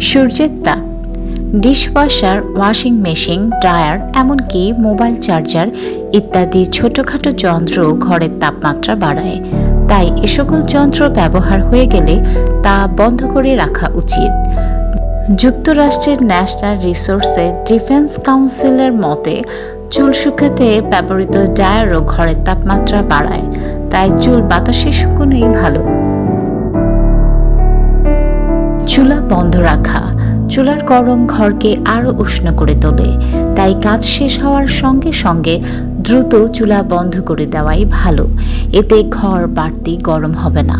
সূর্যের তাপ dishwasher, washing machine, dryer, এমনকি মোবাইল চার্জার ইত্যাদি ছোটখাটো যন্ত্র ঘরের তাপমাত্রা বাড়ায়। তাই এ সকল যন্ত্র ব্যবহার হয়ে গেলে তা বন্ধ করে রাখা উচিত। যুক্তরাষ্ট্রের ন্যাশনাল রিসোর্সে ডিফেন্স কাউন্সিলের মতে, চুল শুকাতে ব্যবহৃত ডায়ারও ঘরের তাপমাত্রা বাড়ায়। তাই চুল বাতাসে শুকোনোই ভালো। চুলা বন্ধ রাখা। চুলার গরম ঘরকে আরও উষ্ণ করে তোলে। তাই কাজ শেষ হওয়ার সঙ্গে সঙ্গে দ্রুত চুলা বন্ধ করে দেওয়াই ভালো। এতে ঘর বাড়তি গরম হবে না।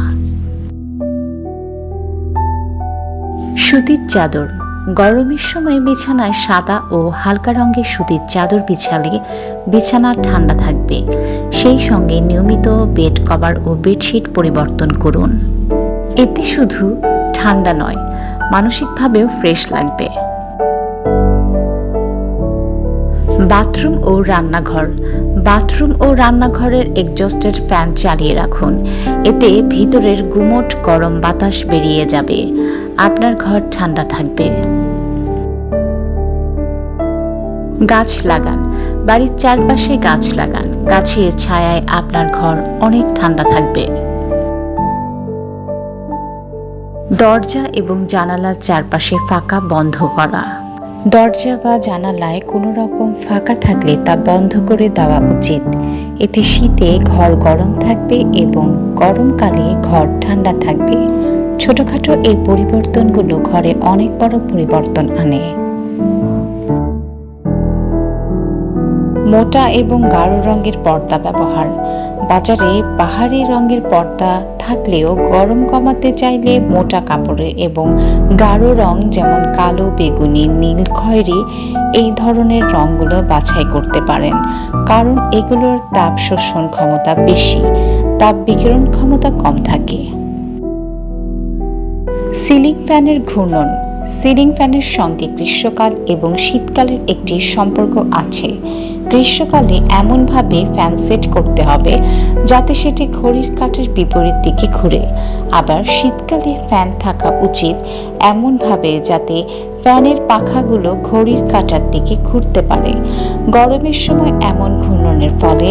সুতির চাদর। গরমের সময় বিছানায় সাদা ও হালকা রঙের সুতির চাদর বিছালে বিছানা ঠান্ডা থাকবে। সেই সঙ্গে নিয়মিত বেড কভার ও বেডশিট পরিবর্তন করুন। এতে শুধু ঠান্ডা নয়, মানসিকভাবেও ফ্রেশ লাগবে। বাথরুম ও রান্নাঘর। বাথরুম ও রান্নাঘরের এক্সস্টের ফ্যান চালিয়ে রাখুন। এতে ভিতরের গুমোট গরম বাতাস বেরিয়ে যাবে। আপনার ঘর ঠান্ডা থাকবে। গাছ লাগান। বাড়ির চারপাশে গাছ লাগান। গাছের ছায়ায় আপনার ঘর অনেক ঠান্ডা থাকবে। দরজা এবং জানালার চারপাশে ফাঁকা বন্ধ করা। দরজা বা জানালায় কোনো রকম ফাঁকা থাকলে তা বন্ধ করে দেওয়া উচিত। এতে শীতে ঘর গরম থাকবে এবং গরমকালে ঘর ঠান্ডা থাকবে। ছোটখাটো এই পরিবর্তনগুলো ঘরে অনেক বড় পরিবর্তন আনে। মোটা এবং গাঢ় রঙের পর্দা ব্যবহার। বাজারে পাহাড়ি রঙের পর্দা থাকলেও গরম কমাতে চাইলে মোটা কাপড়ে এবং গাঢ় রং যেমন কালো, বেগুনি, নীল, খয়েরি এই ধরনের রঙগুলো বাছাই করতে পারেন। কারণ এগুলোর তাপ শোষণ ক্ষমতা বেশি, তাপ বিকিরণ ক্ষমতা কম থাকে। সিলিং ফ্যানের ঘূর্ণন। সিলিং ফ্যানের সঙ্গে গ্রীষ্মকাল এবং শীতকালের একটি সম্পর্ক আছে। গ্রীষ্মকালে এমনভাবে ফ্যান সেট করতে হবে যাতে সেটি ঘড়ির কাঁটের বিপরীত দিকে ঘুরে। আবার শীতকালে ফ্যান থাকা উচিত এমনভাবে যাতে ফ্যানের পাখাগুলো ঘড়ির কাঁটার দিকে ঘুরতে পারে। গরমের সময় এমন ঘূর্ণনের ফলে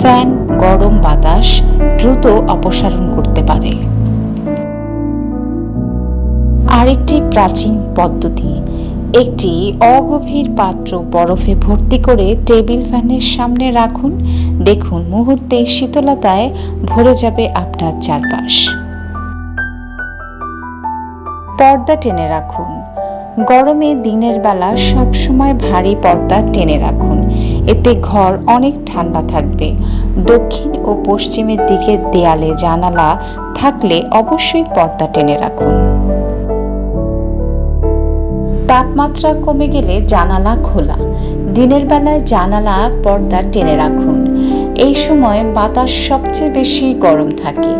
ফ্যান গরম বাতাস দ্রুত অপসারণ করতে পারে। আরেকটি প্রাচীন পদ্ধতি একটি অগভীর পাত্র বরফে ভর্তি করে টেবিল ফ্যানের সামনে রাখুন। দেখুন, মুহূর্তে শীতলতায় ভরে যাবে আপনার চারপাশ। পর্দা টেনে রাখুন। গরমে দিনের বেলা সব সময় ভারী পর্দা টেনে রাখুন। এতে ঘর অনেক ঠান্ডা থাকবে। দক্ষিণ ও পশ্চিমের দিকে দেয়ালে জানালা থাকলে অবশ্যই পর্দা টেনে রাখুন। তাপমাত্রা কমে গেলে জানালা খোলা। দিনের বেলায় জানালা, পর্দা টেনে রাখুন। এই সময় বাতাস সবচেয়ে বেশি গরম থাকে।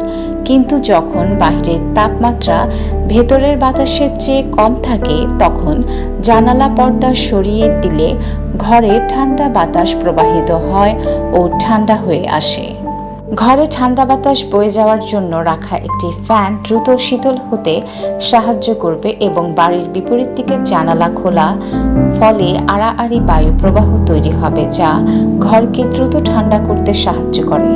কিন্তু যখন বাইরের তাপমাত্রা ভেতরের বাতাসের চেয়ে কম থাকে, তখন জানালা, পর্দা সরিয়ে দিলে ঘরে ঠান্ডা বাতাস প্রবাহিত হয় ও ঠান্ডা হয়ে আসে। ঘরে ঠান্ডা বাতাস বয়ে যাওয়ার জন্য রাখা একটি ফ্যান দ্রুত শীতল হতে সাহায্য করবে এবং বাড়ির বিপরীত দিকে জানালা খোলা, ফলে আড়াআড়ি বায়ু প্রবাহ তৈরি হবে, যা ঘরকে দ্রুত ঠান্ডা করতে সাহায্য করে।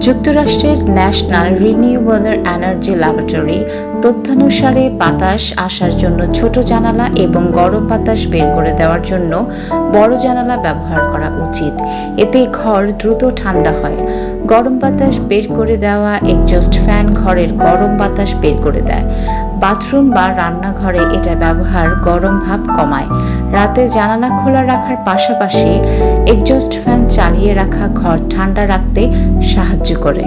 যুক্তরাষ্ট্রের ন্যাশনাল রিনিউয়েবল এনার্জি ল্যাবরেটরি তথ্যানুসারে বাতাস আসার জন্য ছোট জানালা এবং গরম বাতাস বের করে দেওয়ার জন্য বড় জানালা ব্যবহার করা উচিত। এতে ঘর দ্রুত ঠান্ডা হয়। গরম বাতাস বের করে দেওয়া একজস্ট ফ্যান ঘরের গরম বাতাস বের করে দেয়। বাথরুম বা রান্নাঘরে এটা ব্যবহার গরম ভাব কমায়। রাতে জানালা খোলা রাখার পাশাপাশি একজস্ট ফ্যান চালিয়ে রাখা ঘর ঠান্ডা রাখতে সাহায্য করে।